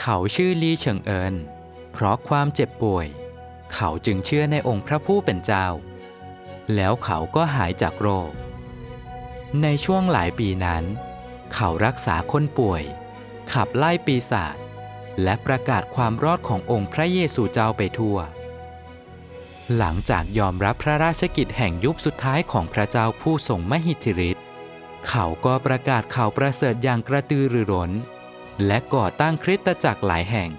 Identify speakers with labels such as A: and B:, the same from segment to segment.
A: เขาชื่อลีเฉิงเอิน เพราะความเจ็บป่วย เขาจึงเชื่อในองค์พระผู้เป็นเจ้า แล้วเขาก็หายจากโรค ในช่วงหลายปีนั้น เขารักษาคนป่วย ขับไล่ปีศาจและประกาศความรอดขององค์พระเยซูเจ้าไปทั่ว หลังจากยอมรับพระราชกิจแห่งยุคสุดท้ายของพระเจ้าผู้ทรงมหิทธิฤทธิ์ เขาก็ประกาศข่าวประเสริฐอย่างกระตือรือร้น และก่อตั้งคริสตจักรหลายแห่ง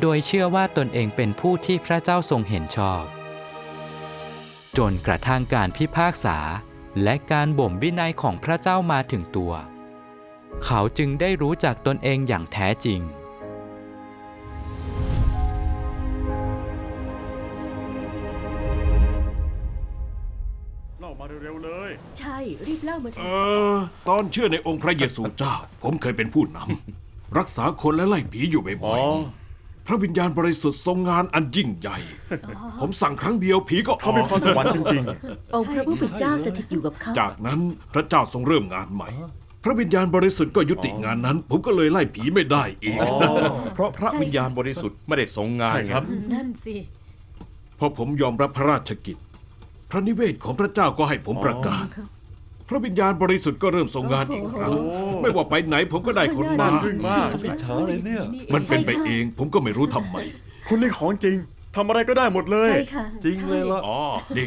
A: โดยเชื่อว่าตนเองเป็นผู้ที่พระเจ้าทรงเห็นชอบ จนกระทั่งการพิพากษาและการบ่มวินัยของพระเจ้ามาถึงตัว เขาจึงได้รู้จักตนเองอย่างแท้จริง
B: เล่ามาเร็วๆเลย
C: ใช่ รีบเล่ามาเถ
D: เอ
C: อะ
D: อ ตอนเชื่อในองค์พระเยซูเจ้า ผมเคยเป็นผู้นำรักษาคนและไล่ผีอยู่
B: อ๋
D: บ่
B: อ
D: อยๆพระวิญญาณบริสุทธิ์ทรงงานอันยิ่งใหญ่ ผมสั่งครั้งเดียวผีก็อ
B: เขา
D: อ
B: เป็น
D: ก
B: พรสวรรค์จริง
C: องค์พระผู้เป็นเจ้าสถิตอยู่กับเขา
D: จากนั้นพระเจ้าทรงเริ่มงานใหม่ พระวิญญาณบริสุทธิ์ก็ยุติงานนั้น ผมก็เลยไล่ผีไม่ได้อีก
B: ๆอ๋อ
E: เพราะพระวิญญาณบริสุทธิ์ไม่ได้ทรงงาน
B: ใช่ครับ
E: ไง
C: นั่นสิ
D: พอผมยอมรับพระราชกิจ พระนิเวศของพระเจ้าก็ให้ผมประกาศ พระวิญญาณบริสุทธิ์ก็เริ่มทรงงานอีกครั้ง ไม่ว่าไปไหนผมก็ได้คนมา
B: น่าทึ่งมาก
C: อิจฉาเลยเนี่ย
D: มันเป็นไปเอง ผมก็ไม่รู้ทำไม
B: คุณนี่ของจริงทำอะไรก็ได้หมดเลย
C: ใช่ค่ะ
E: จริงเลยล่ะ
D: อ๋อนี่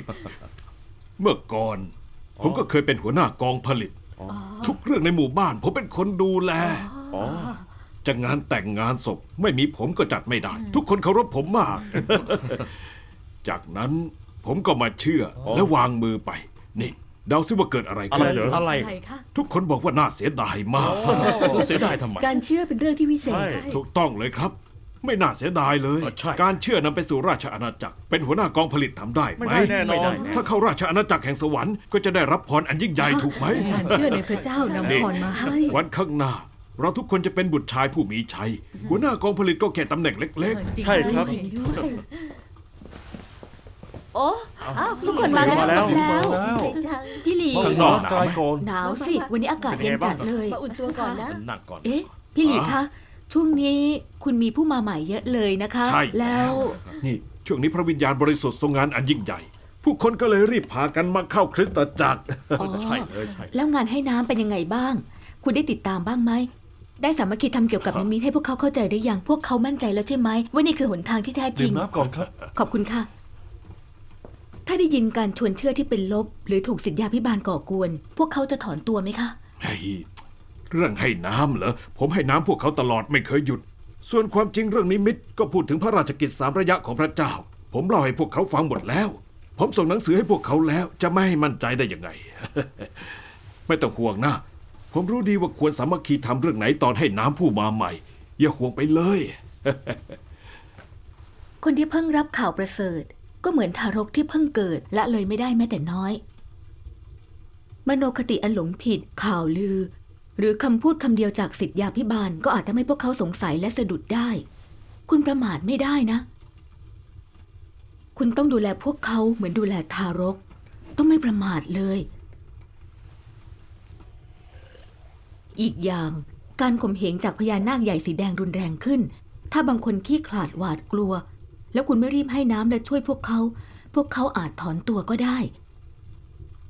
D: เมื่อก่อน ผมก็เคยเป็นหัวหน้ากองผลิต ทุกเรื่องในหมู่บ้าน ผมเป็นคนดูแล
B: อ๋อ
D: จะงานแต่งงานศพ ไม่มีผมก็จัดไม่ได้ ทุกคนเคารพผมมาก จากนั้น ผมก็มาเชื่ออและวางมือไป นี่เดาซิว่าเกิดอะไร
B: อะ
D: ขึ้
B: ไร
D: น
B: เหรอ
E: อะไร
C: ใครคะ
D: ทุกคนบอกว่าน่าเสียดายมาก
E: เสียดายทำไม
C: การเชื่อเป็นเรื่องที่วิเศษ
B: ใช่
D: ถูกต้องเลยครับ ไม่น่าเสียดายเลย
E: เออใช่
D: การเชื่อนำไปสู่ราชอาณาจักร เป็นหัวหน้ากองผลิตทำได้ไหม
B: ไม่ได้แน่นอน
D: ถ้าเข้าราชอาณาจักรแห่งสวรรค์ก็จะได้รับพรอันยิ่งใหญ่ถูกไหม
C: การเชื่อในพระเจ้านำพรมาให้
D: วันข้างหน้า เราทุกคนจะเป็นบุตรชายผู้มีชัย หัวหน้ากองผลิตก็แค่ตำแหน่งเล็ก
B: ใช่ครับ
C: จริงด้วย โอ้อ้าวทุกคนมากัน
B: มาแล้ว
C: แล้ว พี่หลี
E: ข้างนอกหนาวไหม
C: หนาวสิ วันนี้อากาศเย็นจัดเลย
F: มาอุ่นตัวก่อนนะ
E: นั่งก่อน
C: เอ๊ะ พี่หลีคะ ช่วงนี้คุณมีผู้มาใหม่เยอะเลยนะคะ
D: ๆใช่
C: แล้ว
D: นี่ ช่วงนี้พระวิญญาณบริสุทธิ์ทรงงานอันยิ่งใหญ่ ผู้คนก็เลยรีบพากันมาเข้าคริสตจักร
C: อ๋อ
E: ใช่เลยใช่
C: แล้วงานให้น้ำเป็นยังไงบ้าง คุณได้ติดตามบ้างไหม ได้สามัคคีทำเกี่ยวกับน้ำมิตรให้พวกเขาเข้าใจได้ยังพวกเขามั่นใจแล้วใช่ไหมว่านี่คือหนทางที่แท้จริง
E: น้ำก่อนครับ
C: ขอบคุณค่ะ ถ้าได้ยินการชวนเชื่อที่เป็นลบ หรือถูกสิทธยาพิบาลก่อกวน พวกเขาจะถอนตัวไหมคะ
D: เฮ้ยเรื่องให้น้ำเหรอ ผมให้น้ำพวกเขาตลอดไม่เคยหยุด ส่วนความจริงเรื่องนิมิตก็พูดถึงพระราชกิจสามระยะของพระเจ้า ผมเล่าให้พวกเขาฟังหมดแล้ว ผมส่งหนังสือให้พวกเขาแล้ว จะไม่ให้มั่นใจได้ยังไง ไม่ต้องห่วงนะ ผมรู้ดีว่าควรสามัคคีทำเรื่องไหนตอนให้น้ำผู้มาใหม่ อย่าห่วงไปเลย
C: คนที่เพิ่งรับข่าวประเสริฐ ก็เหมือนทารกที่เพิ่งเกิดละเลยไม่ได้แม้แต่น้อย มโนคติอันหลงผิดข่าวลือ หรือคำพูดคำเดียวจากสิทธยาพิบาลก็อาจทำให้พวกเขาสงสัยและสะดุดได้ คุณประมาทไม่ได้นะ คุณต้องดูแลพวกเขาเหมือนดูแลทารก ต้องไม่ประมาทเลย อีกอย่างการข่มเหงจากพญานาคใหญ่สีแดงรุนแรงขึ้น ถ้าบางคนขี้ขลาดหวาดกลัว แล้วคุณไม่รีบให้น้ำและช่วยพวกเขา พวกเขาอาจถอนตัวก็ได้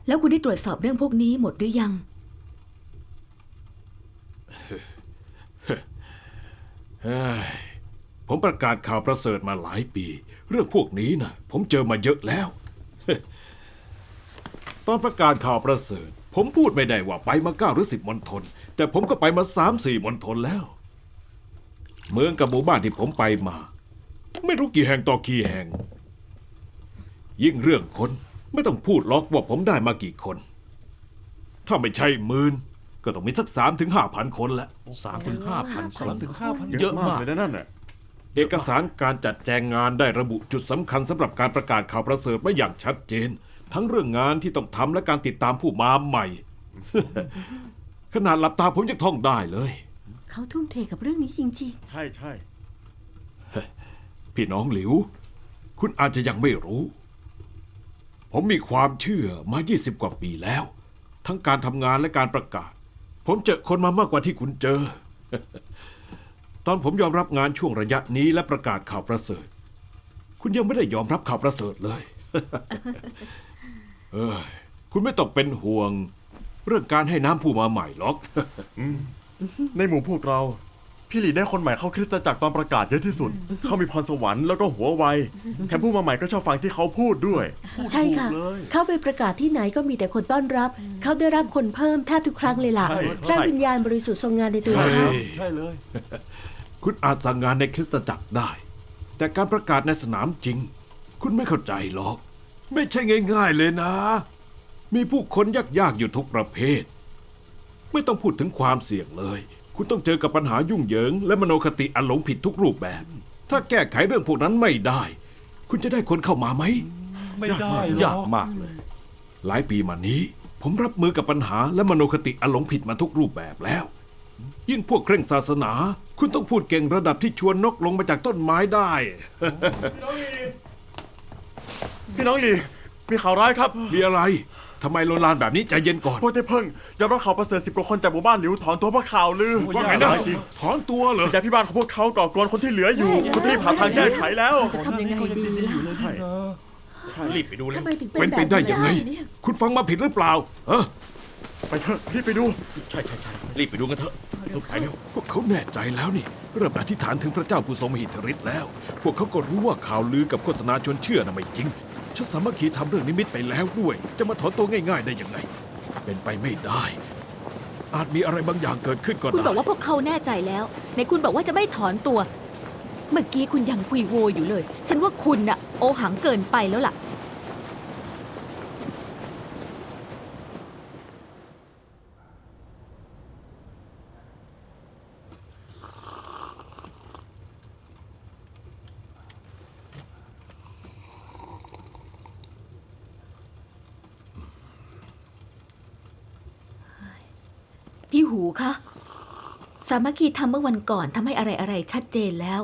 C: แล้วคุณได้ตรวจสอบเรื่องพวกนี้หมดหรือยัง
D: เฮ้ยผมประกาศข่าวประเสริฐมาหลายปี เรื่องพวกนี้นะผมเจอมาเยอะแล้ว ตอนประกาศข่าวประเสริฐ ผมพูดไม่ได้ว่าไปมาเก้าหรือสิบมณฑลแต่ผมก็ไปมาสามสี่มณฑลแล้ว เมืองกับหมู่บ้านที่ผมไปมา ไม่รู้กี่แห่งต่อกี่แห่ง ยิ่งเรื่องคนไม่ต้องพูดล็อกว่าผมได้มากี่คน ถ้าไม่ใช่หมื่นก็ต้องมีสักสามถึงห้าพันคนแหละ
E: สามถึงห้าพันคน
F: สามถึงห้าพัน
B: เย
E: เย
B: อะมาม
E: อะากก
B: เลยนะนั่นน่ะ
D: เอกสารการจัดแจงงานได้ระบุจุดสำคัญสำหรับการประกาศข่าวประเสริฐไว้อย่างชัดเจน ทั้งเรื่องงานที่ต้องทำและการติดตามผู้มาใหม่ ขนาดหลับตาผมยังท่องได้เลย
F: เขาทุ่มเทกับเรื่องนี้จริง
B: ใช่ใช่
D: พี่น้องหลิว คุณอาจจะยังไม่รู้ ผมมีความเชื่อมา 20 กว่าปีแล้ว ทั้งการทำงานและการประกาศ ผมเจอคนมามากกว่าที่คุณเจอ ตอนผมยอมรับงานช่วงระยะนี้และประกาศข่าวประเสริฐ คุณยังไม่ได้ยอมรับข่าวประเสริฐเลย เอ้ยคุณไม่ต้องเป็นห่วง เรื่องการให้น้ำผู้มาใหม่หรอก
B: ในหมู่พวกเรา พี่หลีได้คนใหม่เข้าคริสตจักรตอนประกาศเยอะที่สุด เขามีพรสวรรค์แล้วก็หัวไวแถมผู้มาใหม่ก็ชอบฟังที่เขาพูดด้วย
F: ใช่ค่ะ
D: ถูกเลย
F: เข้าไปประกาศที่ไหนก็มีแต่คนต้อนรับ เขาได้รับคนเพิ่มแทบทุกครั้งเลยล่ะ
B: ใช่
F: พระวิญญาณบริสุทธิ์ทรงงานในตัวเขา
B: ใช่เลย
D: คุณอาจสั่งงานในคริสตจักรได้ แต่การประกาศในสนามจริง คุณไม่เข้าใจหรอก ไม่ใช่ง่ายๆเลยนะ มีผู้คนยากๆอยู่ทุกประเภท ไม่ต้องพูดถึงความเสี่ยงเลย คุณต้องเจอกับปัญหายุ่งเหยิง และมโนคติอันหลงผิดทุกรูปแบบ ถ้าแก้ไขเรื่องพวกนั้นไม่ได้ คุณจะได้คนเข้ามาไหม
E: ไม่ได้ยากมากเลย
D: หลายปีมานี้ ผมรับมือกับปัญหาและมโนคติอันหลงผิดมาทุกรูปแบบแล้ว ยิ่งพวกเคร่งศาสนา คุณต้องพูดเก่งระดับที่ชวนนกลงมาจากต้นไม้ได้
B: พี่น้องหลีมีข่าวร้ายครับ
D: มีอะไร ทำไมโลนลานแบบนี้ใจเย็นก่อน
B: พวกที่เพิ่งยอมรับข่าวประเสริฐสิบกว่าคนจากหมู่บ้านหลิวถอนตัวเพราะข่าวลือ
D: ว่าไงนะ
B: จริง
D: ถอนตัวเหรอ
B: สัญญาพี่บ้านของพวกเขาก่อกวนคนที่เหลืออยู่คุณรีบหาทางแก้ไขแล้ว
F: จะทำยังไงดีล่ะ
B: ใช่
E: รีบไปดูเลย
F: ทำไมถึงเป็
D: เป็นน
F: แบบ
D: ไป
F: นี้
D: ได้ยังไง
F: เนี่ย
D: คุณฟังมาผิดหรือเปล่าเออ
B: ไปเถอะรีบไปดู
E: ใช่ใช่ใช่รีบไปดูกันเถอะไปเร็ว
D: พวกเขาแน่ใจแล้วนี่ เริ่มอธิษฐานถึงพระเจ้าผู้ทรงมหิทธิฤทธิ์แล้ว พวกเขาก็รู้ว่าข่าวลือกับโฆษณาชวนเชื่อน่ะไม่จริง ฉันสามัคคีทำเรื่องนิมิตไปแล้วด้วย จะมาถอนตัวง่ายๆได้ยังไง เป็นไปไม่ได้ อาจมีอะไรบางอย่างเกิดขึ้นก็
C: คุณ
D: ได้
C: บอกว่าพวกเขาแน่ใจแล้วในคุณบอกว่าจะไม่ถอนตัว เมื่อกี้คุณยังคุยโวอยู่เลย ฉันว่าคุณน่ะ โอหังเกินไปแล้วล่ะ คะ สามัคคีทำเมื่อวันก่อนทำให้อะไรอะไรๆชัดเจนแล้ว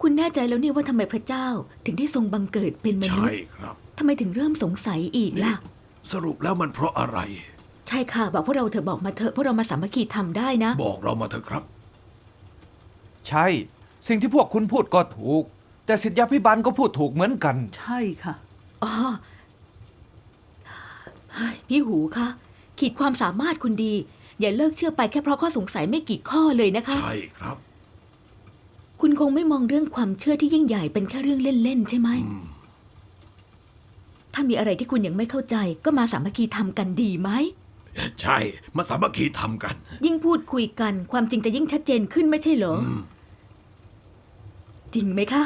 C: คุณแน่ใจแล้วนี่ว่าทำไมพระเจ้าถึงได้ทรงบังเกิดเป็นมนุษ
D: ใช่
C: ย์
D: ครับ
C: ทำไมถึงเริ่มสงสัยอีกล่ะ
D: สรุปแล้วมันเพราะอะไร
C: ใช่ค่ะ บอกพวกเราเธอะบอกมาเถอะพวกเรามาสามัคคีทำได้นะ
D: บอกเรามาเถอะครับ
G: ใช่ สิ่งที่พวกคุณพูดก็ถูก แต่สิทธยาพิบาลก็พูดถูกเหมือนกัน
H: ใช่ค่ะ
C: อ๋อเฮ้ยพี่หูคะขีดความสามารถคุณดี อย่าเลิกเชื่อไปแค่เพราะข้อสงสัยไม่กี่ข้อเลยนะคะ
D: ใช่ครับ
C: คุณคงไม่มองเรื่องความเชื่อที่ยิ่งใหญ่เป็นแค่เรื่องเล่นๆใช่ไหมถ้ามีอะไรที่คุณยังไม่เข้าใจ ก็มาสามัคคีทำกันดีไหม
D: ใช่ มาสามัคคีทำกัน
C: ยิ่งพูดคุยกัน ความจริงจะยิ่งชัดเจนขึ้นไม่ใช่เหรออจริงไหมคะ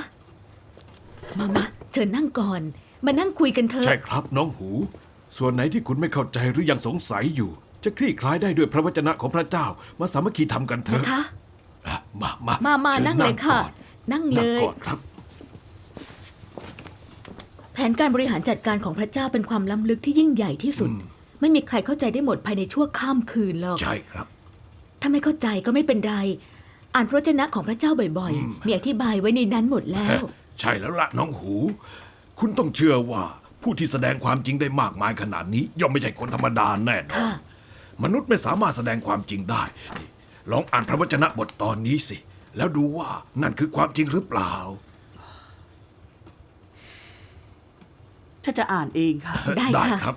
C: มามาเชิญนั่งก่อน มานั่งคุยกันเถอะ
D: ใช่ครับน้องหู ส่วนไหนที่คุณไม่เข้าใจหรือยังสงสัยอยู่ จะคลี่คลายได้ด้วยพระวจนะของพระเจ้า มาสามัคคีทำกันเถ
C: นะ
D: อะ
C: คะ
D: อะมามา
C: มามา
D: ชิญ
C: นั่งเลยค่ะ
D: ก่อน
C: นั่ง
D: นั่
C: เล
D: ง
C: ย
D: ก่อนครับ
C: แผนการบริหารจัดการของพระเจ้าเป็นความล้ำลึกที่ยิ่งใหญ่ที่สุด ไม่มีใครเข้าใจได้หมดภายในชั่วข้ามคืนหรอก
D: ใช่ครับ
C: ถ้าไม่เข้าใจก็ไม่เป็นไร อ่านพระวจนะของพระเจ้าบ่อยๆ มีอธิบายไว้ในนั้นหมดแล้ว
D: ใช่แล้วละน้องหู คุณต้องเชื่อว่าผู้ที่แสดงความจริงได้มากมายขนาดนี้ ย่อมไม่ใช่คนธรรมดาแน่นอน
C: ค่ะ
D: มนุษย์ไม่สามารถแสดงความจริงได้นี่ลองอ่านพระวจนะบทตอนนี้สิ แล้วดูว่านั่นคือความจริงหรือเปล่า
H: ถ้าจะอ่านเองค่ะ
C: ได้ค่ะ
D: ครับ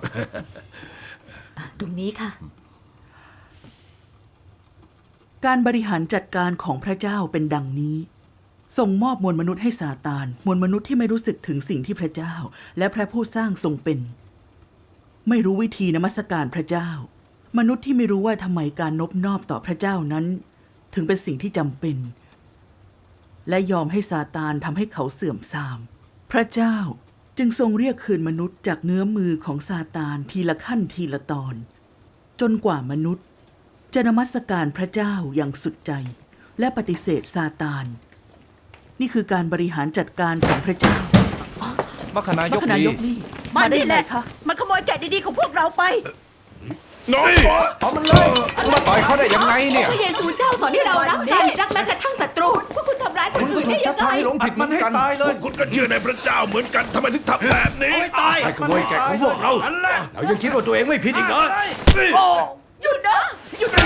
C: ตรงนี้ค่ะ
H: การบริหารจัดการของพระเจ้าเป็นดังนี้ ส่งมอบมวลมนุษย์ให้ซาตาน มวลมนุษย์ที่ไม่รู้สึกถึงสิ่งที่พระเจ้า และพระผู้สร้างทรงเป็น ไม่รู้วิธีนมัสการพระเจ้า มนุษย์ที่ไม่รู้ว่าทำไมการนบนอบต่อพระเจ้านั้น ถึงเป็นสิ่งที่จำเป็น และยอมให้ซาตานทำให้เขาเสื่อมทราม พระเจ้าจึงทรงเรียกคืนมนุษย์จากเงื้อมมือของซาตานทีละขั้นทีละตอน จนกว่ามนุษย์ จะนมัสการพระเจ้าอย่างสุดใจ และปฏิเสธซาตาน นี่คือการบริหารจัดการของพระเจ้า
G: มัคคณาย
H: มั
G: ก
H: คณา
G: ดี
H: ยกนี่
F: มัน
H: ได้
F: นี่
H: ยัง
F: แห
H: ไง
F: ละ
H: คะ
F: มันขโมยแกะดีๆของพวกเราไป
D: น้อง
G: เอามันเลยมาต่อยเขาได้ยังไงเนี่ย
C: พระเยซูเจ้าสอนให้เรารักกันรักแม้กระทั่งศัตรูพวกคุณทำร้ายคน
G: คุณ
C: อื่น
G: ถู
C: ได้
G: ก
C: ยั
G: ชัก
C: งไง
G: พาให้หลงผิดเหมือนกัน
D: พวกคุณก็เชื่อในพระเจ้าเหมือนกันทำไมถึงทำแบบนี้
E: ตายขโมยแกะของพวกเราเรายังคิดว่าตัวเองไม่ผิดอีกเหรอ
F: หยุดนะหยุดนะ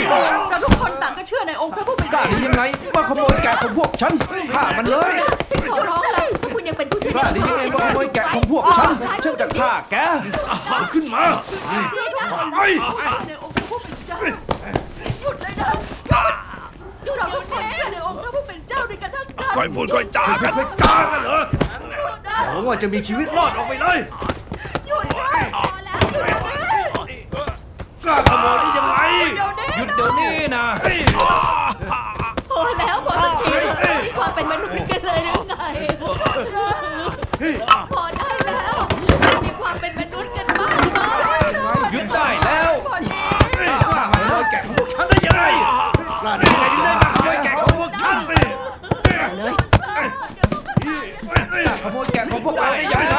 F: เราทุกคนต่างก็เชื่อในองค์พระผู้เป็น
G: กล้าได้ยังไงมาขโมยแกะของพวกฉันฆ่ามันเลย
C: ฉันขอร้องแล้ว คุณยังเป็นผู้ช่วย
G: กล้าได้ยังไงมาขโมยแกะของพวกฉันฉันจะฆ่าแก
D: ขึ้นมา
H: ในองค์พระผู้เป็นเจ้าหยุดเลยนะหยุดเราทุกคนเชื่อในองค์พระผู้เป็นเจ้าด้วยกันทั้งกัน
D: ค่อยพูดค่อยจากันค่อยจากันเหรอ
I: หวังว่าจะมีชีวิตรอดออกไปเลย
H: หยุดนะพอแล้วหยุดเดี๋ยวนี้
I: กล้าขโมยได้ยังไง
H: เดี๋ยวนี้
G: หยุดเดี๋ยวนี้นะ
C: พอแล้วพอสักที กันเลยหรือไงพอได้แล้วมีความเป็นมนุษย์กันบ้างไหม
G: หยุดได้แล้ว
H: พอดี
I: กล้าขโมยแกะของพวกฉันได้ยังไงกล้าได้ยังไงถึงได้มาขโมยแกะของพวกฉัน
G: ขโมยแกะของพวกเราได้ยังไง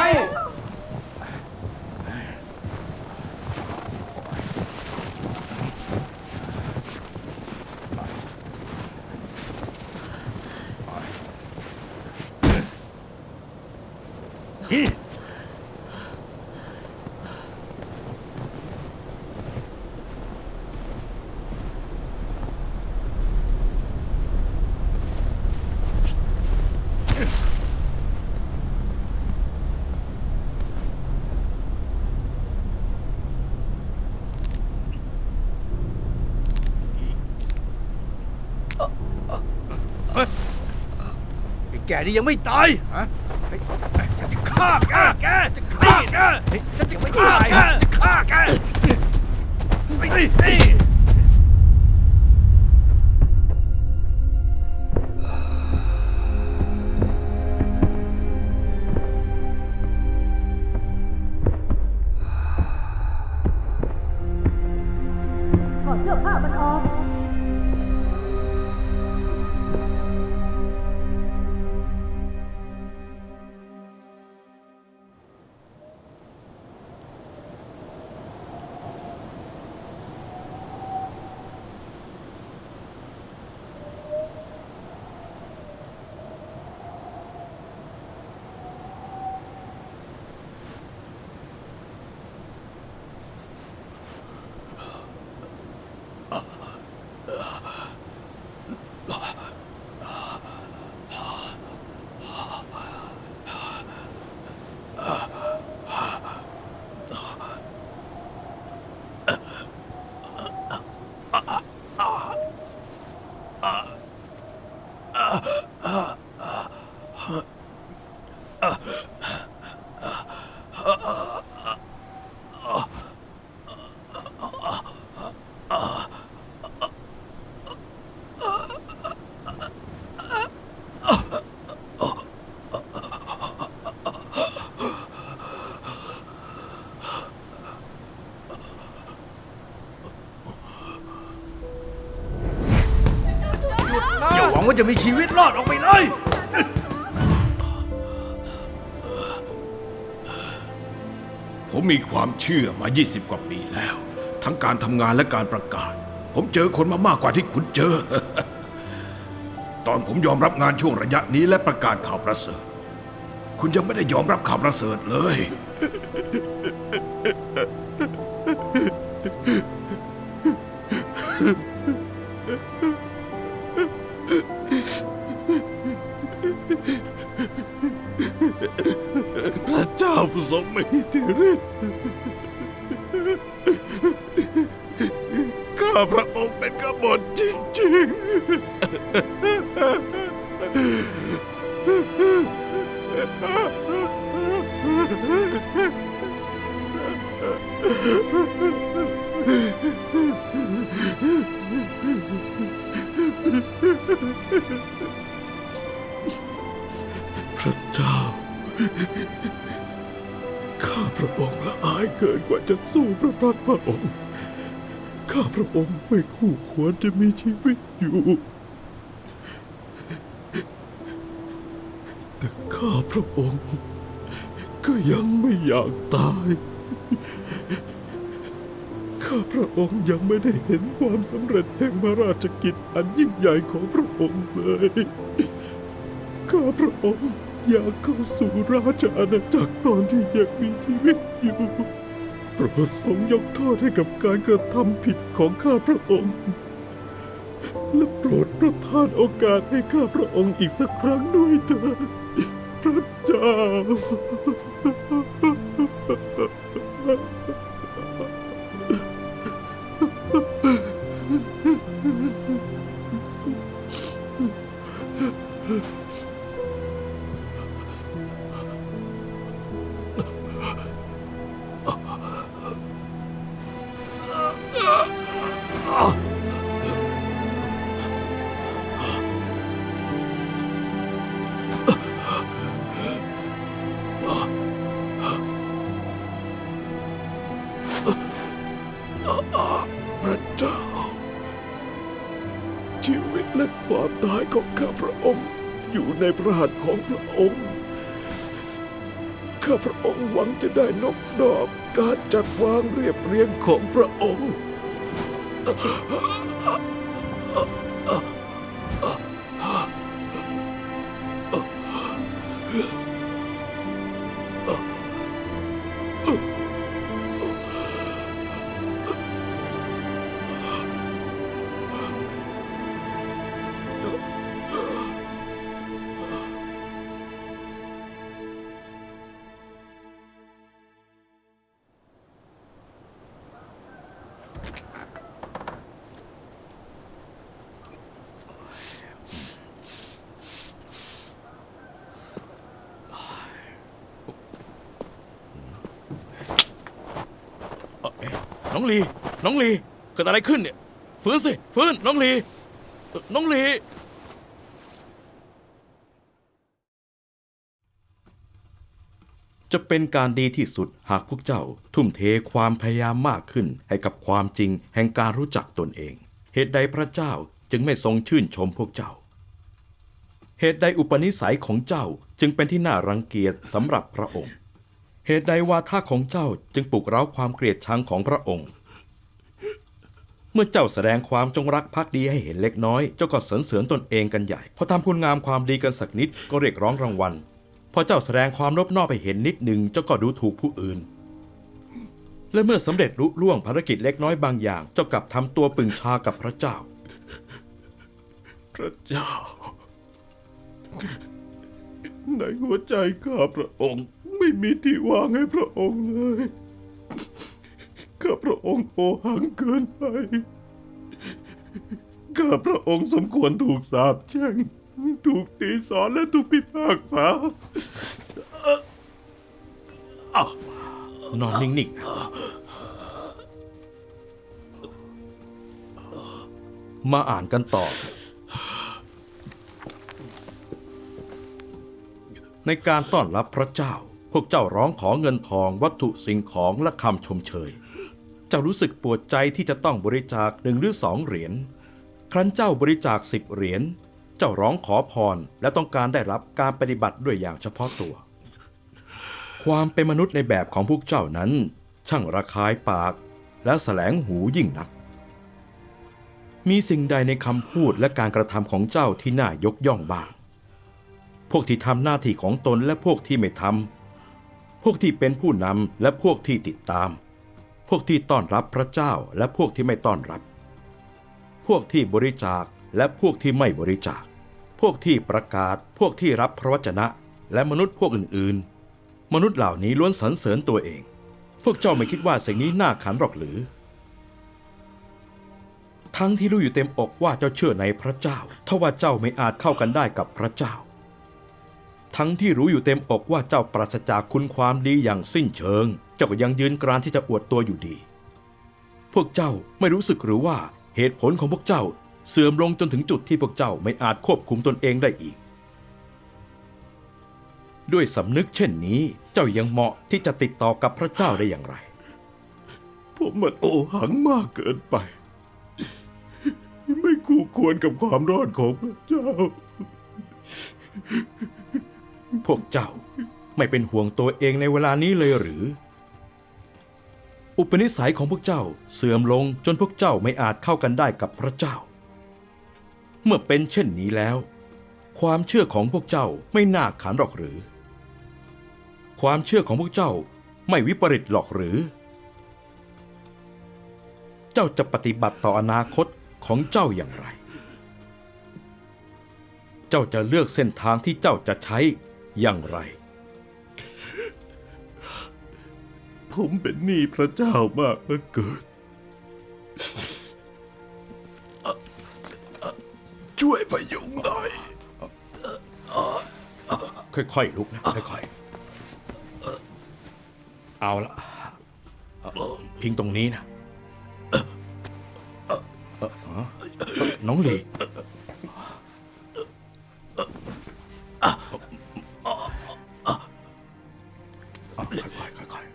I: ไอ้ แกนี่ยังไม่ตายฮะฉันจะฆ่าแกแกจะฆ่าแกฉันจะฆ่าแกจะฆ่าแกไอ้ไอ้ วังว่าจะมีชีวิตรอดออกไปเลย ผมมีความเชื่อมา 20 กว่าปีแล้ว ทั้งการทำงานและการประกาศ ผมเจอคนมามากกว่าที่คุณเจอ ตอนผมยอมรับงานช่วงระยะนี้และประกาศข่าวประเสริฐ คุณยังไม่ได้ยอมรับข่าวประเสริฐเลยาผู้ทรงมีอิทธิฤทธิ์ข้าพระองค์เป็นกบฏจริงๆ เกินกว่าจะสู้พระพักตร์พระองค์ ข้าพระองค์ไม่คู่ควรจะมีชีวิตอยู่ แต่ข้าพระองค์ ก็ยังไม่อยากตาย ข้าพระองค์ยังไม่ได้เห็นความสำเร็จแห่งพระราชกิจอันยิ่งใหญ่ของพระองค์เลย ข้าพระองค์อยากเข้าสู่ราชอาณาจักรตอนที่ยังมีชีวิตอยู่ โปรดทรงยกโทษให้กับการกระทำผิดของข้าพระองค์
D: และโปรดประทานโอกาสให้ข้าพระองค์อีกสักครั้งด้วยเถิดพระเจ้า พระเจ้า ชีวิตและความตายของข้าพระองค์อยู่ในพระหัตถ์ของพระองค์ ข้าพระองค์หวังจะได้นกดอกการจัดวางเรียบเรียงของพระองค์
E: น้องลี น้องลี เกิดอะไรขึ้นเนี่ย ฟื้นสิ ฟื้น น้องลี น้องลี
J: จะเป็นการดีที่สุดหากพวกเจ้า ทุ่มเทความพยายามมากขึ้นให้กับความจริงแห่งการรู้จักตนเอง เหตุใดพระเจ้าจึงไม่ทรงชื่นชมพวกเจ้า เหตุใดอุปนิสัยของเจ้าจึงเป็นที่น่ารังเกียจสำหรับพระองค์ เหตุใดวาทะของเจ้าจึงปลุกเร้าความเกลียดชังของพระองค์ เมื่อเจ้าแสดงความจงรักภักดีให้เห็นเล็กน้อย เจ้าก็สรรเสริญตนเองกันใหญ่ พอทำคุณงามความดีกันสักนิดก็เรียกร้องรางวัล พอเจ้าแสดงความรบนอบให้เห็นนิดหนึ่งเจ้าก็ดูถูกผู้อื่น และเมื่อสำเร็จลุล่วงภารกิจเล็กน้อยบางอย่าง เจ้ากลับทำตัวปึงชากับพระเจ้า
D: พระเจ้า ในหัวใจข้าพระองค์ ไม่มีที่วางให้พระองค์เลยข้าพระองค์โอหังเกินไปข้าพระองค์สมควรถูกสาปแช่ง ถูกตีสอนและถูกพิพากษา
J: นอนนิ่งๆนะมาอ่านกันต่อ ในการต้อนรับพระเจ้า พวกเจ้าร้องขอเงินทองวัตถุสิ่งของและคำชมเชย เจ้ารู้สึกปวดใจที่จะต้องบริจาคหนึ่งหรือสองเหรียญ ครั้นเจ้าบริจาคสิบเหรียญ เจ้าร้องขอพรและต้องการได้รับการปฏิบัติด้วยอย่างเฉพาะตัว ความเป็นมนุษย์ในแบบของพวกเจ้านั้น ช่างระคายปากและแสลงหูยิ่งนัก มีสิ่งใดในคำพูดและการกระทำของเจ้าที่น่ายกย่องบ้าง พวกที่ทำหน้าที่ของตนและพวกที่ไม่ทำ วกที่เป็นผู้นำและพวกที่ติดตาม พวกที่ต้อนรับพระเจ้าและพวกที่ไม่ต้อนรับ พวกที่บริจาคและพวกที่ไม่บริจาค พวกที่ประกาศ พวกที่รับพระวจนะ และมนุษย์พวกอื่น ๆ มนุษย์เหล่านี้ล้วนสรรเสริญตัวเอง พวกเจ้าไม่คิดว่าสิ่งนี้น่าขันหรอกหรือ ทั้งที่รู้อยู่เต็มอกว่าเจ้าเชื่อในพระเจ้าทว่าเจ้าไม่อาจเข้ากันได้กับพระเจ้า ทั้งที่รู้อยู่เต็มอกว่าเจ้าปราศจากคุณความดีอย่างสิ้นเชิง เจ้าก็ยังยืนกรานที่จะอวดตัวอยู่ดี พวกเจ้าไม่รู้สึกหรือว่าเหตุผลของพวกเจ้าเสื่อมลงจนถึงจุดที่พวกเจ้าไม่อาจควบคุมตนเองได้อีก ด้วยสำนึกเช่นนี้เจ้ายังเหมาะที่จะติดต่อกับพระเจ้าได้อย่างไร
D: ผมมันโอหังมากเกินไป ไม่คู่ควรกับความรอดของพระเจ้า
J: พวกเจ้าไม่เป็นห่วงตัวเองในเวลานี้เลยหรือ อุปนิสัยของพวกเจ้าเสื่อมลงจนพวกเจ้าไม่อาจเข้ากันได้กับพระเจ้า เมื่อเป็นเช่นนี้แล้ว ความเชื่อของพวกเจ้าไม่น่าขันหรอกหรือ ความเชื่อของพวกเจ้าไม่วิปริตหรอกหรือ เจ้าจะปฏิบัติต่ออนาคตของเจ้าอย่างไร เจ้าจะเลือกเส้นทางที่เจ้าจะใช้ อย่างไร
I: ผมเป็นหนี้พระเจ้ามากเหลือเกิน ช่วยพยุงหน่อย
J: ค่อยๆลุกนะค่อยๆ เอาละพิงตรงนี้นะเอ่อเอ่อน้องหลี ค่อยๆค่อยๆ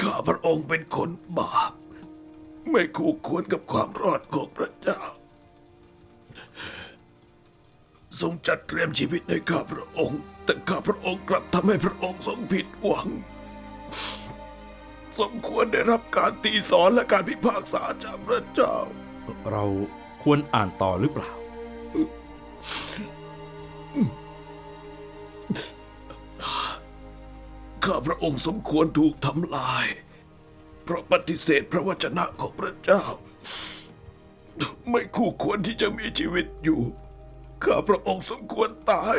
I: ข้าพระองค์เป็นคนบาป ไม่คู่ควรกับความรอดของพระเจ้า ทรงจัดเตรียมชีวิตให้ข้าพระองค์ แต่ข้าพระองค์กลับทำให้พระองค์ทรงผิดหวัง สมควรได้รับการตีสอนและการพิพากษาจากพระเจ้า
J: เรา ควรอ่านต่อหรือเปล่า
I: ข้าพระองค์สมควรถูกทำลาย เพราะปฏิเสธพระวจนะของพระเจ้า ไม่คู่ควรที่จะมีชีวิตอยู่ ข้าพระองค์สมควรตาย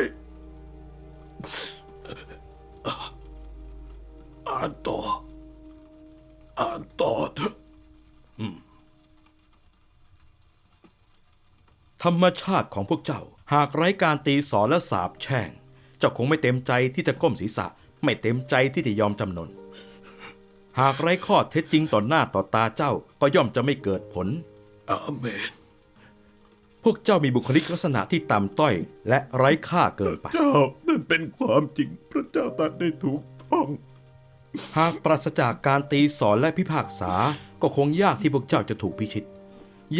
I: อ่านต่อ
J: ธรรมชาติของพวกเจ้า หากไร้การตีสอนและสาบแช่ง เจ้าคงไม่เต็มใจที่จะก้มศีรษะ ไม่เต็มใจที่จะยอมจำนน หากไร้ข้อเท็จจริงต่อหน้าต่อตาเจ้าก็ย่อมจะไม่เกิดผล
I: อาเมน
J: พวกเจ้ามีบุคลิกลักษณะที่ต่ำต้อย และไร้ค่าเกินไป
I: เจ้านั่นเป็นความจริงพระเจ้าตรัสได้ถูกต้อง
J: หากปราศจากการตีสอนและพิพากษา ก็คงยากที่พวกเจ้าจะถูกพิชิต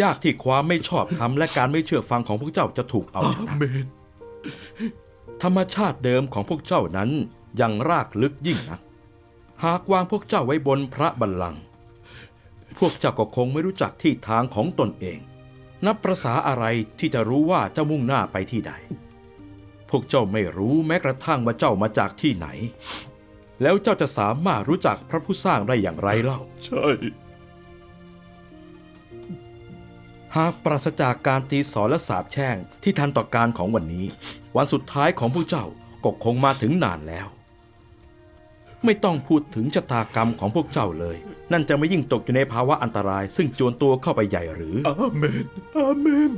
J: ยากที่ความไม่ชอบธรรมและการไม่เชื่อฟังของพวกเจ้าจะถูกเอาช
I: อา
J: นะ
I: เมน
J: ธรรมชาติเดิมของพวกเจ้านั้นยังรากลึกยิ่งนัก หากวางพวกเจ้าไว้บนพระบัลลังก์ พวกเจ้าก็คงไม่รู้จักที่ทางของตนเอง นับประษาอะไรที่จะรู้ว่าเจ้ามุ่งหน้าไปที่ใด พวกเจ้าไม่รู้แม้กระทั่งว่าเจ้ามาจากที่ไหน แล้วเจ้าจะสามารถรู้จักพระผู้สร้างได้อย่างไรเล่า
I: ใช่
J: หากปราศจากการตีสอนและสาบแช่งที่ทันต่อการของวันนี้ วันสุดท้ายของพวกเจ้าก็คงมาถึงนานแล้ว ไม่ต้องพูดถึงชะตากรรมของพวกเจ้าเลย นั่นจะไม่ยิ่งตกอยู่ในภาวะอันตราย ซึ่งจวนตัวเข้าไปใหญ่หรือ
I: อาเมน อาเมน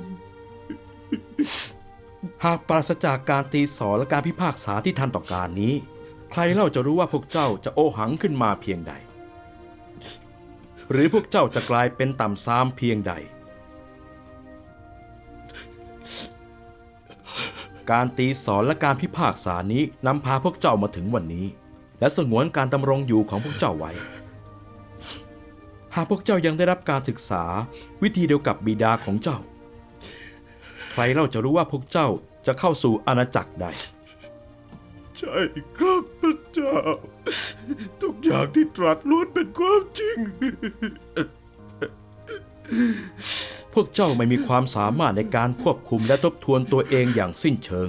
J: หากปราศจากการตีสอนและการพิพากษาที่ทันต่อการนี้ ใครเล่าจะรู้ว่าพวกเจ้าจะโอหังขึ้นมาเพียงใด หรือพวกเจ้าจะกลายเป็นต่ำซามเพียงใด การตีสอนและการพิพากษานี้นำพาพวกเจ้ามาถึงวันนี้ และสงวนการดำรงอยู่ของพวกเจ้าไว้ หากพวกเจ้ายังได้รับการศึกษา วิธีเดียวกับบิดาของเจ้า ใครเล่าจะรู้ว่าพวกเจ้าจะเข้าสู่อาณาจักรใด
I: ใช่ครับพระเจ้า ทุกอย่างที่ตรัสล้วนเป็นความจริง
J: พวกเจ้าไม่มีความสามารถในการควบคุมและทบทวนตัวเองอย่างสิ้นเชิง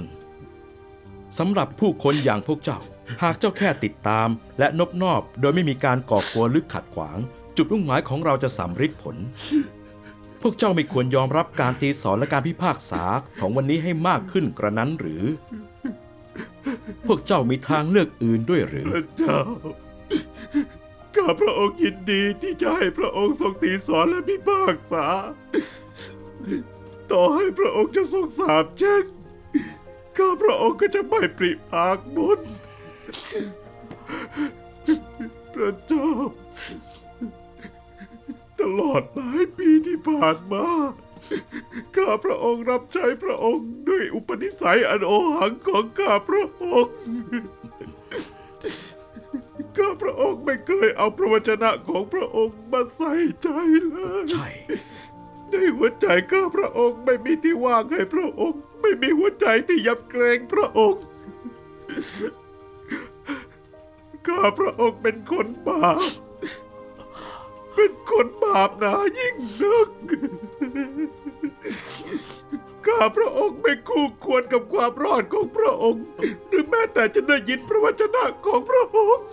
J: สำหรับผู้คนอย่างพวกเจ้า หากเจ้าแค่ติดตามและนบนอบโดยไม่มีการก่อกวนหรือขัดขวาง จุดมุ่งหมายของเราจะสำเร็จผล พวกเจ้าไม่ควรยอมรับการตีสอนและการพิพากษาของวันนี้ให้มากขึ้นกระนั้นหรือ พวกเจ้ามีทางเลือกอื่นด้วยหรือ
I: พระเจ้าข้าพระองค์ยินดีที่จะให้พระองค์ทรงตีสอนและพิพากษา ต่อให้พระองค์จะทรงสาบแช่งข้าพระองค์ก็จะไม่ปริพากบนพระเจ้า ตลอดหลายปีที่ผ่านมา ข้าพระองค์รับใช้พระองค์ด้วยอุปนิสัยอันโอหังของข้าพระองค์ ข้าพระองค์ไม่เคยเอาพระวจนะของพระองค์มาใส่ใจเลย
J: ใช่
I: ในหัวใจข้าพระองค์ไม่มีที่ว่างให้พระองค์ ไม่มีหัวใจที่ยับเกรงพระองค์ ข้าพระองค์เป็นคนบาป เป็นคนบาปหนายิ่งนัก ข้าพระองค์ไม่คู่ควรกับความรอดของพระองค์ หรือแม้แต่จะได้ยินพระวจนะของพระองค์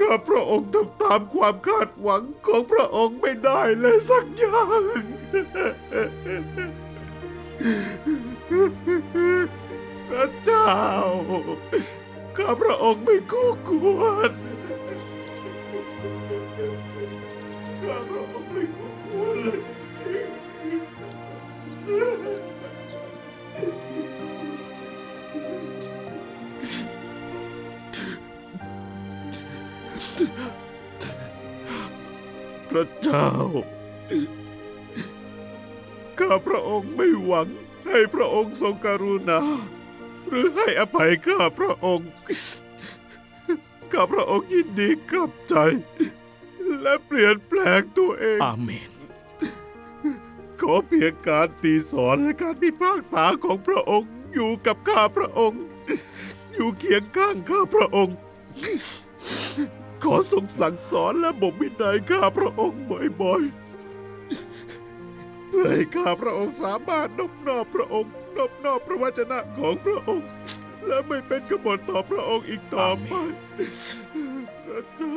I: ข้าพระองค์ทำตามความคาดหวังของพระองค์ไม่ได้เลยสักอย่าง พระเจ้า ข้าพระองค์ไม่คู่ควร พระเจ้า ข้าพระองค์ไม่หวังให้พระองค์ทรงกรุณา หรือให้อภัยข้าพระองค์ ข้าพระองค์ยินดีกลับใจ และเปลี่ยนแปลงตัวเอง
J: อาเมน
I: ขอเพียงการตีสอนและการพิพากษาของพระองค์อยู่กับข้าพระองค์ อยู่เคียงข้างข้าพระองค์ ขอทรงสั่งสอนและบ่มวินัยข้าพระองค์บ่อยๆ เพื่อให้ข้าพระองค์สามารถนบนอบพระองค์นบนอบพระวจนะของพระองค์ และไม่เป็นกบฏต่อพระองค์อีกต่อไปพระเจ้า